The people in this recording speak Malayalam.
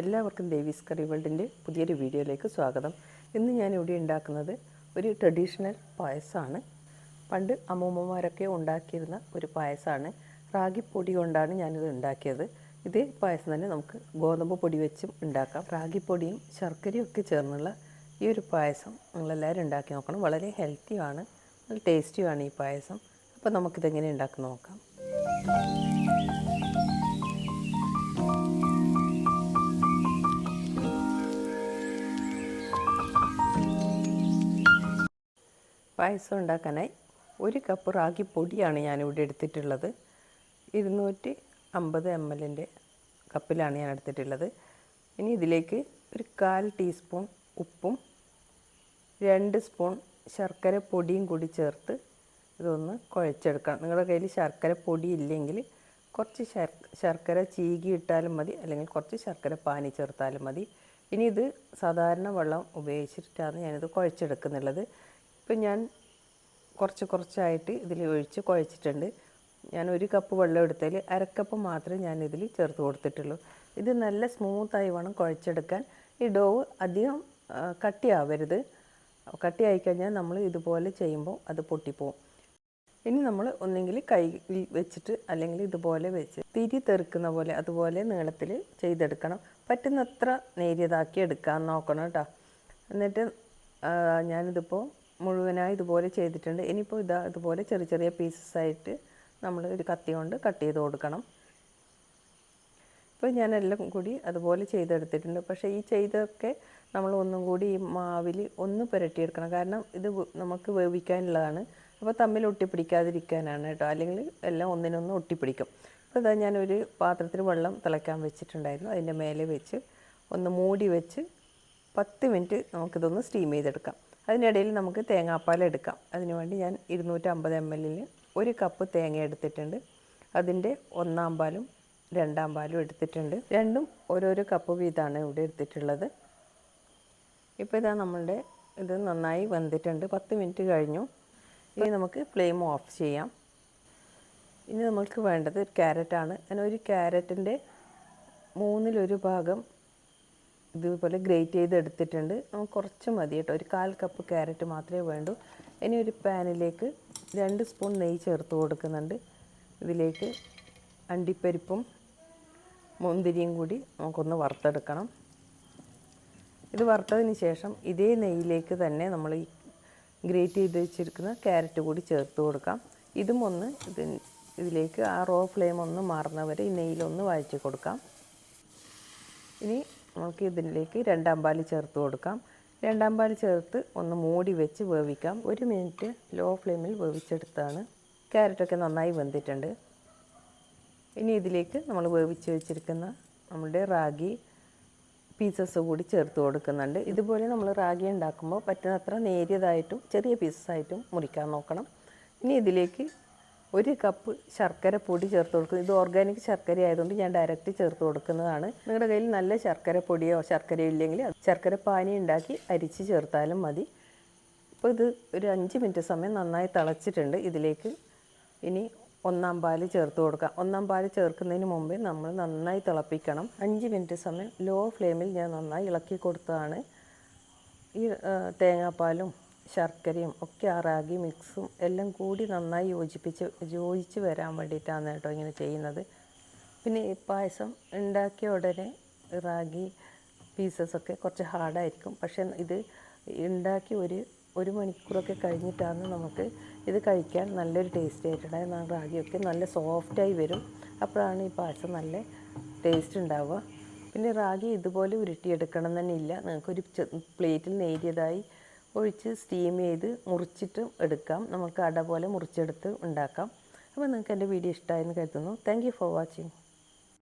എല്ലാവർക്കും ദേവീസ് കറി വേൾഡിന്റെ പുതിയൊരു വീഡിയോയിലേക്ക് സ്വാഗതം. ഇന്ന് ഞാൻ ഇവിടെ ഉണ്ടാക്കുന്നത് ഒരു ട്രഡീഷണൽ പായസമാണ് പണ്ട് അമ്മൂമ്മമാരൊക്കെ ഉണ്ടാക്കിയിരുന്ന ഒരു പായസമാണ് റാഗിപ്പൊടി കൊണ്ടാണ് ഞാനിത് ഉണ്ടാക്കിയത്. ഇതേ പായസം തന്നെ നമുക്ക് ഗോതമ്പ് പൊടി വെച്ചും ഉണ്ടാക്കാം. റാഗിപ്പൊടിയും ശർക്കരയും ഒക്കെ ചേർന്നുള്ള ഈ ഒരു പായസം നിങ്ങളെല്ലാവരും ഉണ്ടാക്കി നോക്കണം. വളരെ ഹെൽത്തിയാണ് നല്ല ടേസ്റ്റിയുമാണ് ഈ പായസം. അപ്പോൾ നമുക്കിതെങ്ങനെ ഉണ്ടാക്കി നോക്കാം. പായസം ഉണ്ടാക്കാനായി ഒരു കപ്പ് റാഗി പൊടിയാണ് ഞാനിവിടെ എടുത്തിട്ടുള്ളത്. ഇരുന്നൂറ്റി അമ്പത് എം എല്ലിന്റെ കപ്പിലാണ് ഞാൻ എടുത്തിട്ടുള്ളത്. ഇനി ഇതിലേക്ക് ഒരു കാൽ ടീസ്പൂൺ ഉപ്പും രണ്ട് സ്പൂൺ ശർക്കര പൊടിയും കൂടി ചേർത്ത് ഇതൊന്ന് കുഴച്ചെടുക്കണം. നിങ്ങളുടെ കയ്യിൽ ശർക്കര പൊടി ഇല്ലെങ്കിൽ കുറച്ച് ശർക്കര ചീകി ഇട്ടാലും മതി അല്ലെങ്കിൽ കുറച്ച് ശർക്കര പാനി ചേർത്താലും മതി. ഇനി ഇത് സാധാരണ വെള്ളം ഉപയോഗിച്ചിട്ടാണ് ഞാനിത് കുഴച്ചെടുക്കുന്നുള്ളത്. ഇപ്പം ഞാൻ കുറച്ച് കുറച്ചായിട്ട് ഇതിൽ ഒഴിച്ച് കുഴച്ചിട്ടുണ്ട്. ഞാൻ ഒരു കപ്പ് വെള്ളം എടുത്തതിൽ അരക്കപ്പ് മാത്രമേ ഞാൻ ഇതിൽ ചേർത്ത് കൊടുത്തിട്ടുള്ളൂ. ഇത് നല്ല സ്മൂത്തായി വേണം കുഴച്ചെടുക്കാൻ. ഈ ഡോവ് അധികം കട്ടിയാവരുത്. കട്ടിയായി കഴിഞ്ഞാൽ നമ്മൾ ഇതുപോലെ ചെയ്യുമ്പോൾ അത് പൊട്ടിപ്പോവും. ഇനി നമ്മൾ ഒന്നെങ്കിൽ കൈ വെച്ചിട്ട് അല്ലെങ്കിൽ ഇതുപോലെ വെച്ച് തിരി തെറുക്കുന്ന പോലെ അതുപോലെ നീളത്തിൽ ചെയ്തെടുക്കണം. പറ്റുന്നത്ര നേരിയതാക്കി എടുക്കാൻ നോക്കണം കേട്ടോ. എന്നിട്ട് ഞാനിതിപ്പോൾ മുഴുവനായി ഇതുപോലെ ചെയ്തിട്ടുണ്ട്. ഇനിയിപ്പോൾ ഇതാ ഇതുപോലെ ചെറിയ ചെറിയ പീസസ് ആയിട്ട് നമ്മൾ ഒരു കത്തി കൊണ്ട് കട്ട് ചെയ്ത് കൊടുക്കണം. ഇപ്പോൾ ഞാനെല്ലാം കൂടി അതുപോലെ ചെയ്തെടുത്തിട്ടുണ്ട്. പക്ഷേ ഈ ചെയ്തൊക്കെ നമ്മൾ ഒന്നും കൂടി ഈ മാവിൽ ഒന്ന് പുരട്ടിയെടുക്കണം. കാരണം ഇത് നമുക്ക് വേവിക്കാനുള്ളതാണ്. അപ്പോൾ തമ്മിൽ ഒട്ടിപ്പിടിക്കാതിരിക്കാനാണ് കേട്ടോ. അല്ലെങ്കിൽ എല്ലാം ഒന്നിനൊന്ന് ഒട്ടിപ്പിടിക്കും. അപ്പോൾ ഇതാ ഞാനൊരു പാത്രത്തിൽ വെള്ളം തിളയ്ക്കാൻ വെച്ചിട്ടുണ്ടായിരുന്നു. അതിന്റെ മേലെ വെച്ച് ഒന്ന് മൂടി വെച്ച് പത്ത് മിനിറ്റ് നമുക്കിതൊന്ന് സ്റ്റീം ചെയ്തെടുക്കാം. അതിനിടയിൽ നമുക്ക് തേങ്ങാപ്പാൽ എടുക്കാം. അതിനുവേണ്ടി ഞാൻ ഇരുന്നൂറ്റമ്പത് എം എല്ലിൽ ഒരു കപ്പ് തേങ്ങ എടുത്തിട്ടുണ്ട്. അതിന്റെ ഒന്നാം പാലും രണ്ടാം പാലും എടുത്തിട്ടുണ്ട്. രണ്ടും ഓരോരോ കപ്പ് വീതമാണ് ഇവിടെ എടുത്തിട്ടുള്ളത്. ഇപ്പോൾ ഇതാ നമ്മളുടെ ഇത് നന്നായി വെന്തിട്ടുണ്ട്. പത്ത് മിനിറ്റ് കഴിഞ്ഞു. ഇനി നമുക്ക് ഫ്ലെയിം ഓഫ് ചെയ്യാം. ഇനി നമുക്ക് വേണ്ടത് ക്യാരറ്റാണ്. ഞാൻ ഒരു ക്യാരറ്റിന്റെ മൂന്നിലൊരു ഭാഗം ഇതുപോലെ ഗ്രേറ്റ് ചെയ്ത് എടുത്തിട്ടുണ്ട്. കുറച്ച് മതി കേട്ടോ. ഒരു കാൽ കപ്പ് ക്യാരറ്റ് മാത്രമേ വേണ്ടൂ. ഇനി ഒരു പാനിലേക്ക് രണ്ട് സ്പൂൺ നെയ്യ് ചേർത്ത് കൊടുക്കുന്നുണ്ട്. ഇതിലേക്ക് അണ്ടിപ്പരിപ്പും മുന്തിരിയും കൂടി നമുക്കൊന്ന് വറുത്തെടുക്കണം. ഇത് വറുത്തതിന് ശേഷം ഇതേ നെയ്യിലേക്ക് തന്നെ നമ്മൾ ഈ ഗ്രേറ്റ് ചെയ്ത് വെച്ചിരിക്കുന്ന ക്യാരറ്റ് കൂടി ചേർത്ത് കൊടുക്കാം. ഇതും ഒന്ന് ഇത് ഇതിലേക്ക് ആ റോ ഫ്ലെയിം ഒന്ന് മാറുന്നവരെ ഈ നെയ്യിലൊന്ന് വഴറ്റി കൊടുക്കാം. ഇനി നമുക്ക് ഇതിലേക്ക് രണ്ടാം പാൽ ചേർത്ത് കൊടുക്കാം. രണ്ടാം പാൽ ചേർത്ത് ഒന്ന് മൂടി വെച്ച് വേവിക്കാം. ഒരു മിനിറ്റ് ലോ ഫ്ലെയിമിൽ വേവിച്ചെടുത്താണ്. ക്യാരറ്റൊക്കെ നന്നായി വെന്തിട്ടുണ്ട്. ഇനി ഇതിലേക്ക് നമ്മൾ വേവിച്ച് വെച്ചിരിക്കുന്ന നമ്മുടെ റാഗി പീസസ് കൂടി ചേർത്ത് കൊടുക്കുന്നുണ്ട്. ഇതുപോലെ നമ്മൾ റാഗി ഉണ്ടാക്കുമ്പോൾ പറ്റുന്നത്ര നേരിയതായിട്ടും ചെറിയ പീസസ് ആയിട്ടും മുറിക്കാൻ നോക്കണം. ഇനി ഇതിലേക്ക് ഒരു കപ്പ് ശർക്കര പൊടി ചേർത്ത് കൊടുക്കുന്നത് ഇത് ഓർഗാനിക് ശർക്കര ആയതുകൊണ്ട് ഞാൻ ഡയറക്റ്റ് ചേർത്ത് കൊടുക്കുന്നതാണ്. നിങ്ങളുടെ കയ്യിൽ നല്ല ശർക്കര പൊടിയോ ശർക്കരയോ ഇല്ലെങ്കിൽ ശർക്കര പാനി ഉണ്ടാക്കി അരിച്ച് ചേർത്താലും മതി. അപ്പോൾ ഇത് ഒരു അഞ്ച് മിനിറ്റ് സമയം നന്നായി തിളച്ചിട്ടുണ്ട്. ഇതിലേക്ക് ഇനി ഒന്നാം പാൽ ചേർത്ത് കൊടുക്കാം. ഒന്നാം പാൽ ചേർക്കുന്നതിന് മുമ്പേ നമ്മൾ നന്നായി തിളപ്പിക്കണം. അഞ്ച് മിനിറ്റ് സമയം ലോ ഫ്ലെയിമിൽ ഞാൻ നന്നായി ഇളക്കി കൊടുത്തതാണ്. ഈ തേങ്ങാപ്പാലും ശർക്കരയും ഒക്കെ റാഗി മിക്സും എല്ലാം കൂടി നന്നായി യോജിപ്പിച്ച് യോജിച്ച് വരാൻ വേണ്ടിയിട്ടാണ് കേട്ടോ ഇങ്ങനെ ചെയ്യുന്നത്. പിന്നെ ഈ പായസം ഉണ്ടാക്കിയ ഉടനെ റാഗി പീസസൊക്കെ കുറച്ച് ഹാർഡായിരിക്കും. പക്ഷേ ഇത് ഉണ്ടാക്കി ഒരു ഒരു മണിക്കൂറൊക്കെ കഴിഞ്ഞിട്ടാണ് നമുക്ക് ഇത് കഴിക്കാൻ നല്ലൊരു ടേസ്റ്റ് ആയിട്ടുണ്ടായത് റാഗിയൊക്കെ നല്ല സോഫ്റ്റായി വരും. അപ്പോഴാണ് ഈ പായസം നല്ല ടേസ്റ്റ് ഉണ്ടാവുക. പിന്നെ റാഗി ഇതുപോലെ ഉരുട്ടിയെടുക്കണം തന്നെ ഇല്ല നിങ്ങൾക്കൊരു പ്ലേറ്റിൽ നേരിയതായി ഒഴിച്ച് സ്റ്റീം ചെയ്ത് മുറിച്ചിട്ടും എടുക്കാം. നമുക്ക് അട പോലെ മുറിച്ചെടുത്ത് ഉണ്ടാക്കാം. അപ്പോൾ നിങ്ങൾക്ക് എന്റെ വീഡിയോ ഇഷ്ടമായെന്ന് കരുതുന്നു. Thank for watching